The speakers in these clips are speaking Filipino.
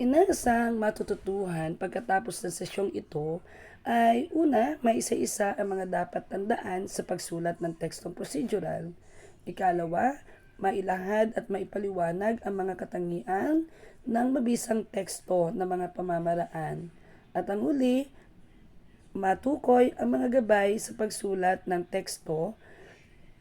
Inaasahang matututuhan pagkatapos ng sesyong ito ay una, maisa-isa ang mga dapat tandaan sa pagsulat ng tekstong procedural. Ikalawa, mailahad at maipaliwanag ang mga katangian ng mabisang teksto ng mga pamamaraan. At ang huli, matukoy ang mga gabay sa pagsulat ng teksto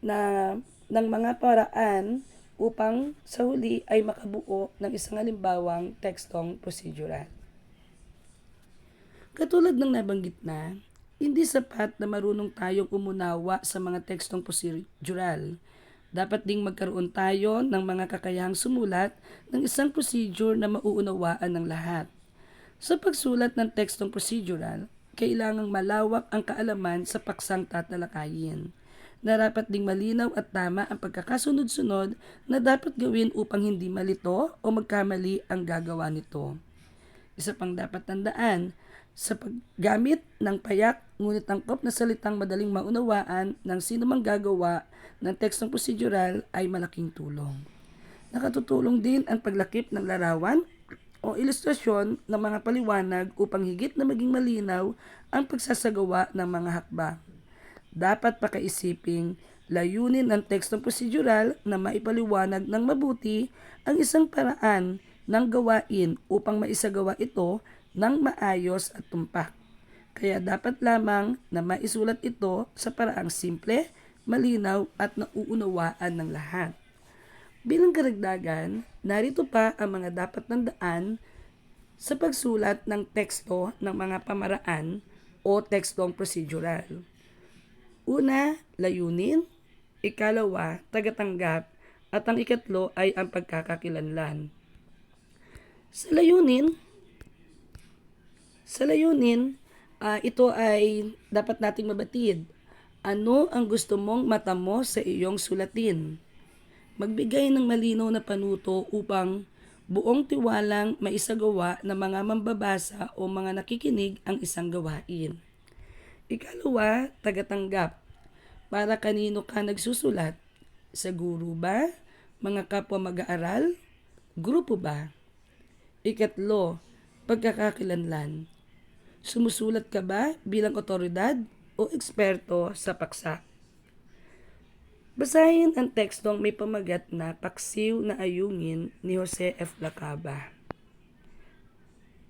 na ng mga paraan upang sa huli ay makabuo ng isang halimbawang tekstong procedural. Katulad ng nabanggit na, hindi sapat na marunong tayong umunawa sa mga tekstong procedural. Dapat ding magkaroon tayo ng mga kakayahang sumulat ng isang procedure na mauunawaan ng lahat. Sa pagsulat ng tekstong procedural, kailangang malawak ang kaalaman sa paksang tatalakayin. Narapat ding malinaw at tama ang pagkakasunod-sunod na dapat gawin upang hindi malito o magkamali ang gagawa nito. Isa pang dapat tandaan, sa paggamit ng payak ngunit angkop na salitang madaling maunawaan ng sino mang gagawa ng tekstong prosedural ay malaking tulong. Nakatutulong din ang paglakip ng larawan o ilustrasyon ng mga paliwanag upang higit na maging malinaw ang pagsasagawa ng mga hakbang. Dapat pakaisiping layunin ng tekstong prosedural na maipaliwanag ng mabuti ang isang paraan ng gawain upang maisagawa ito ng maayos at tumpak. Kaya dapat lamang na maisulat ito sa paraang simple, malinaw at nauunawaan ng lahat. Bilang karagdagan, narito pa ang mga dapat tandaan sa pagsulat ng teksto ng mga pamaraan o tekstong procedural. Una, layunin. Ikalawa, tagatanggap. At ang ikatlo ay ang pagkakakilanlan. Sa layunin, sa layunin, ah, ito ay dapat nating mabatid. Ano ang gusto mong matamo sa iyong sulatin? Magbigay ng malinaw na panuto upang buong tiwalang maisagawa ng mga mambabasa o mga nakikinig ang isang gawain. Ikalawa, tagatanggap. Para kanino ka nagsusulat? Sa guru ba? Mga kapwa mag-aaral? Grupo ba? Ikatlo, pagkakakilanlan. Sumusulat ka ba bilang otoridad o eksperto sa paksa? Basahin ang tekstong may pamagat na Paksiw na Ayungin ni Jose F. Lacaba.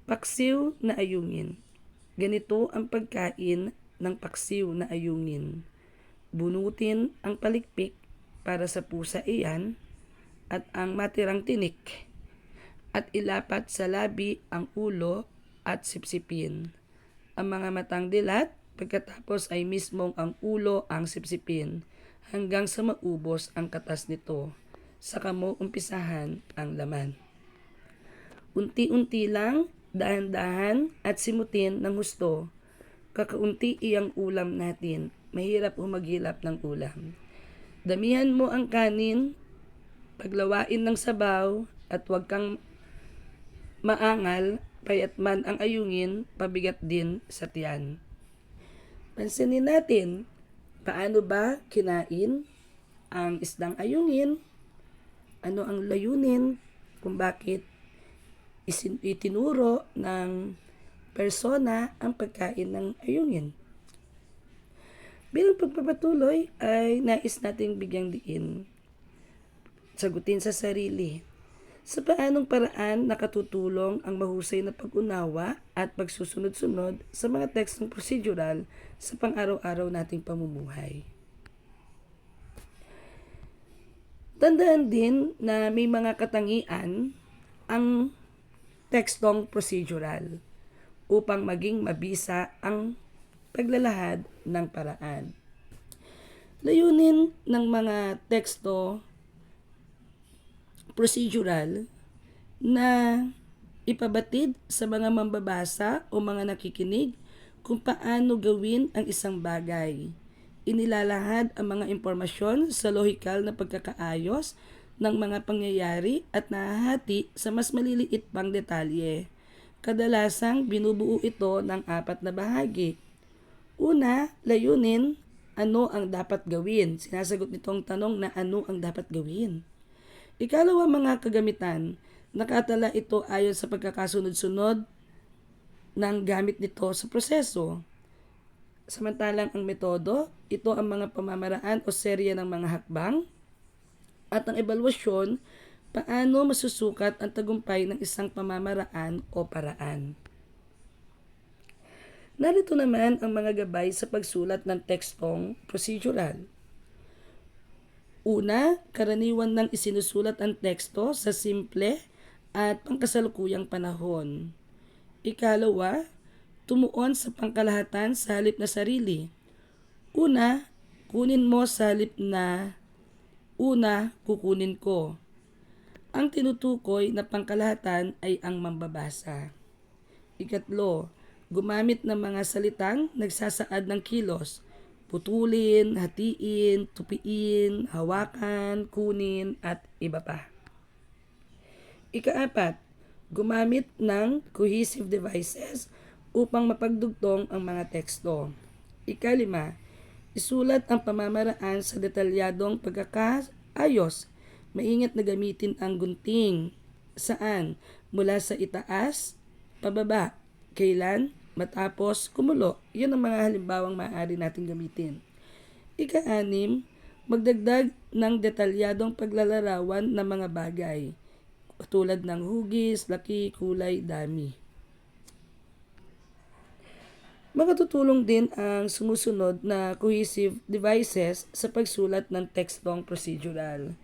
Paksiw na Ayungin. Ganito ang pagkain ng paksiw na ayungin. Bunutin ang palikpik para sa pusa iyan at ang matirang tinik at ilapat sa labi ang ulo at sipsipin. Ang mga matang dilat pagkatapos ay mismong ang ulo ang sipsipin hanggang sa maubos ang katas nito. Saka mo umpisahan ang laman. Unti-unti lang, dahan-dahan at simutin ng gusto. Kakaunti iyang ulam natin. Mahirap humagilap ng ulam. Damihan mo ang kanin, paglawain ng sabaw, at huwag kang maangal, payat man ang ayungin, pabigat din sa tiyan. Pansinin natin, paano ba kinain ang isdang ayungin? Ano ang layunin? Kung bakit itinuro ng persona ang pagkain ng ayungin? Bilang pagpapatuloy ay nais nating bigyang diin sagutin sa sarili. Sa paanong paraan nakatutulong ang mahusay na pag-unawa at pagsusunod-sunod sa mga tekstong procedural sa pang-araw-araw nating pamumuhay. Tandaan din na may mga katangian ang tekstong procedural upang maging mabisa ang paglalahad ng paraan. Layunin ng mga teksto procedural na ipabatid sa mga mambabasa o mga nakikinig kung paano gawin ang isang bagay. Inilalahad ang mga impormasyon sa lohikal na pagkakaayos ng mga pangyayari at nahahati sa mas maliliit pang detalye. Kadalasang binubuo ito ng apat na bahagi. Una, layunin, ano ang dapat gawin? Sinasagot nitong tanong na ano ang dapat gawin. Ikalawa mga kagamitan, Nakatala ito ayon sa pagkakasunod-sunod ng gamit nito sa proseso. Samantalang ang metodo, ito ang mga pamamaraan o serya ng mga hakbang at ang evaluasyon, paano masusukat ang tagumpay ng isang pamamaraan o paraan. Narito naman ang mga gabay sa pagsulat ng tekstong procedural. Una, karaniwan ng isinusulat ang teksto sa simple at pangkasalukuyang panahon. Ikalawa, tumuon sa pangkalahatan sa halip na sarili. Una, kunin mo sa halip na una, kukunin ko. Ang tinutukoy na pangkalahatan ay ang mambabasa. Ikatlo, gumamit ng mga salitang nagsasaad ng kilos. Putulin, hatiin, tupiin, hawakan, kunin, at iba pa. Ikaapat, gumamit ng cohesive devices upang mapagdugtong ang mga teksto. Ikalima, isulat ang pamamaraan sa detalyadong pagkakaayos. Maingat na gamitin ang gunting. Saan? Mula sa itaas, pababa, kailan, matapos, kumulo. Yan ang mga halimbawang maaari natin gamitin. Ika-anim, magdagdag ng detalyadong paglalarawan ng mga bagay tulad ng hugis, laki, kulay, dami. Makatutulong din ang sumusunod na cohesive devices sa pagsulat ng tekstong procedural.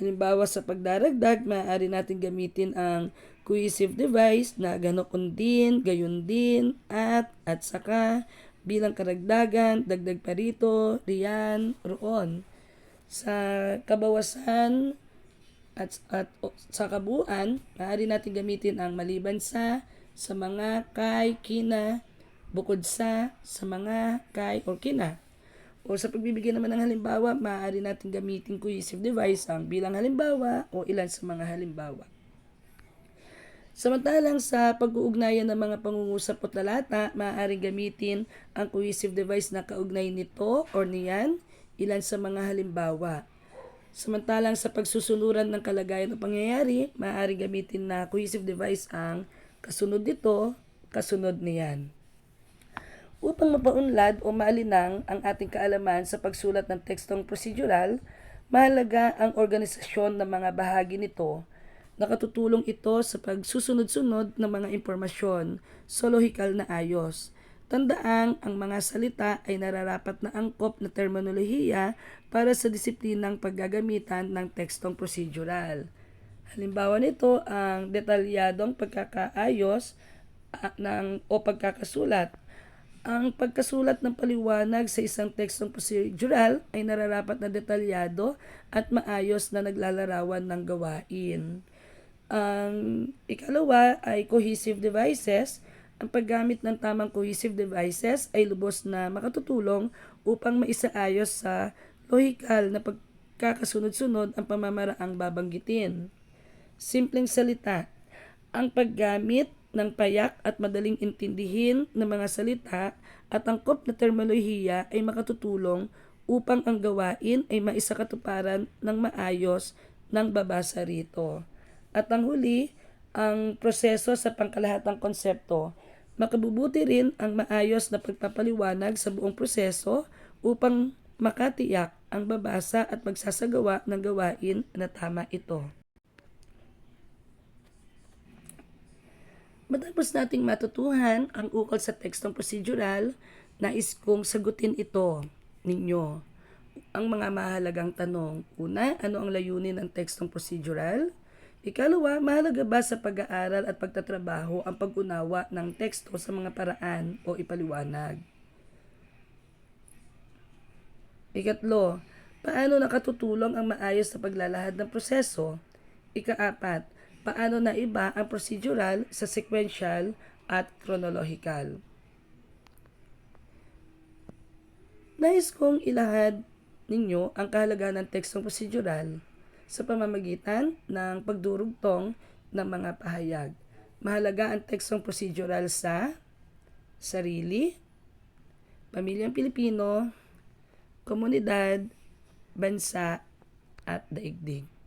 Halimbawa sa pagdaragdag, maaari natin gamitin ang cohesive device na ganokon din, gayon din, at, at saka, bilang karagdagan, dagdag pa rito, riyan, roon. Sa kabawasan at, at o, sa kabuuan, maaari natin gamitin ang maliban sa, sa mga kay, kina, bukod sa, sa mga kay or kina. O sa pagbibigay naman ng halimbawa, maaari natin gamitin cohesive device ang bilang halimbawa o ilan sa mga halimbawa. Samantalang sa pag-uugnayan ng mga pangungusap o talata, maaaring gamitin ang cohesive device na kaugnay nito or niyan, ilan sa mga halimbawa. Samantalang sa pagsusunuran ng kalagayan o pangyayari, maaaring gamitin na cohesive device ang kasunod nito, kasunod niyan. Upang mapaunlad o maalinang ang ating kaalaman sa pagsulat ng tekstong procedural, mahalaga ang organisasyon ng mga bahagi nito. Nakatutulong ito sa pagsusunod-sunod ng mga impormasyon sa lohikal na ayos. Tandaan, ang mga salita ay nararapat na angkop na terminolohiya para sa disiplinang paggagamitan ng tekstong procedural. Halimbawa nito ang detalyadong pagkakaayos uh, ng, o pagkakasulat ang pagkasulat ng paliwanag sa isang tekstong procedural ay nararapat na detalyado at maayos na naglalarawan ng gawain. Ang ikalawa ay cohesive devices. Ang paggamit ng tamang cohesive devices ay lubos na makatutulong upang maisaayos sa lohikal na pagkakasunod-sunod ang pamamaraang babanggitin. Simpleng salita, ang paggamit ng payak at madaling intindihin ng mga salita at angkop na terminolohiya ay makatutulong upang ang gawain ay maisakatuparan ng maayos ng babasa rito. At ang huli, ang proseso sa pangkalahatang konsepto. Makabubuti rin ang maayos na pagpapaliwanag sa buong proseso upang makatiyak ang babasa at magsasagawa ng gawain na tama ito. Matapos nating matutuhan ang ukol sa tekstong procedural, nais kong sagutin ito ninyo. Ang mga mahalagang tanong. Una, ano ang layunin ng tekstong procedural? Ikalawa, mahalaga ba sa pag-aaral at pagtatrabaho ang pag-unawa ng teksto sa mga paraan o ipaliwanag? Ikatlo, paano nakatutulong ang maayos na paglalahad ng proseso? Ikaapat, paano na iba ang procedural sa sequential at chronological. Nais kong ilahad ninyo ang kahalagahan ng tekstong procedural sa pamamagitan ng pagdurugtong ng mga pahayag. Mahalaga ang tekstong procedural sa sarili, pamilyang Pilipino, komunidad, bansa, at daigdig.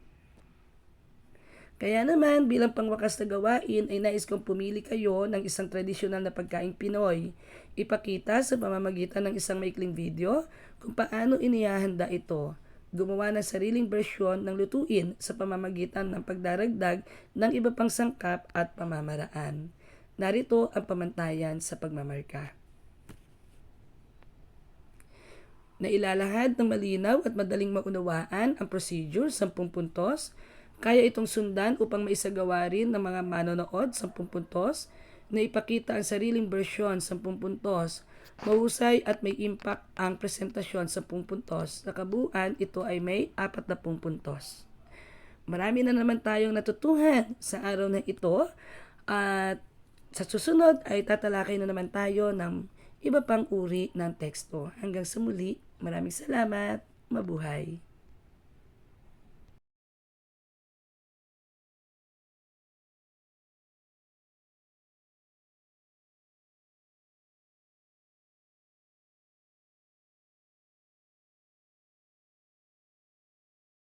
Kaya naman, bilang pangwakas na gawain, ay nais kong pumili kayo ng isang tradisyonal na pagkaing Pinoy. Ipakita sa pamamagitan ng isang maikling video kung paano inihahanda ito. Gumawa ng sariling bersyon ng lutuin sa pamamagitan ng pagdaragdag ng iba pang sangkap at pamamaraan. Narito ang pamantayan sa pagmamarka. na ilalahad ng malinaw at madaling maunawaan ang procedure 10 puntos. Kaya itong sundan upang maisagawa rin ng mga manonood 10 puntos na ipakita ang sariling bersyon 10 puntos. Mahusay at may impact ang presentasyon 10 puntos. Sa kabuuan, ito ay may 40 puntos. Marami na naman tayong natutuhan sa araw na ito at sa susunod ay tatalakay na naman tayo ng iba pang uri ng teksto. Hanggang sa muli, maraming salamat. Mabuhay.